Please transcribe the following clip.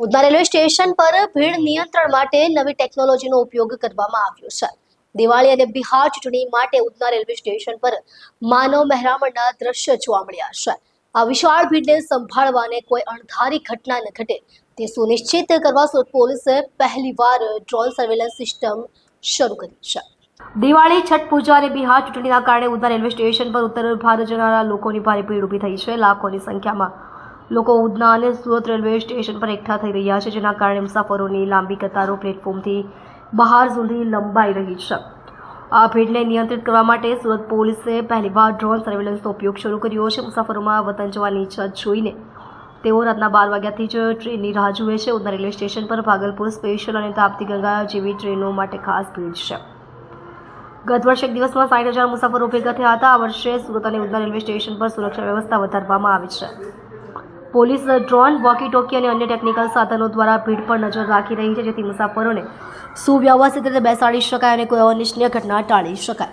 Udhna railway station પર ભીડ નિયંત્રણ માટે નવી ટેકનોલોજીનો ઉપયોગ કરવામાં આવ્યો છે. દિવાળી અને બિહાર ચૂંટણી માટે ઉધના રેલવે સ્ટેશન પર માનવ મહેરામણના દ્રશ્ય જોવા મળ્યા છે. આ વિશાળ ભીડને સંભાળવાને કોઈ અણધારી ઘટના ન ઘટે. તે સુનિશ્ચિત કરવા સુરત પોલીસે પહેલીવાર ડ્રોન સર્વેલન્સ સિસ્ટમ શરૂ કરી છે. દિવાળી, છઠ પૂજા અને બિહાર ચૂંટણીના કારણે ઉધના રેલવે સ્ટેશન પર ઉત્તર ભારત જનારા લોકોની ભારે ભીડ ઊભી થઈ છે. લાખોની સંખ્યામાં લોકો ઉધના અને સુરત રેલવે સ્ટેશન પર એકઠા થઈ રહ્યા છે, જેના કારણે મુસાફરોની લાંબી કતારો પ્લેટફોર્મથી બહાર સુધી લંબાઈ રહી છે. આ ભીડને નિયંત્રિત કરવા માટે સુરત પોલીસે પહેલીવાર ડ્રોન સર્વેલન્સનો ઉપયોગ શરૂ કર્યો છે. મુસાફરોમાં વતન જવાની ઈચ્છા જોઈને તેઓ રાતના બાર વાગ્યાથી જ ટ્રેનની રાહ જુએ છે. ઉધના રેલવે સ્ટેશન પર ભાગલપુર સ્પેશિયલ અને તાપ્તી ગંગા જેવી ટ્રેનો માટે ખાસ ભીડ છે. ગત વર્ષે એક દિવસમાં સાઠ હજાર મુસાફરો ભેગા થયા હતા. આ વર્ષે સુરત અને ઉધના રેલવે સ્ટેશન પર સુરક્ષા વ્યવસ્થા વધારવામાં આવી છે. પોલીસ ડ્રોન વોકી ટોકી અને અન્ય ટેકનિકલ સાધનો દ્વારા ભીડ પર નજર રાખી રહી છે, જેથી મુસાફરોને સુવ્યવસ્થિત રીતે બેસાડી શકાય અને કોઈ અનિચ્છનીય ઘટના ટાળી શકાય.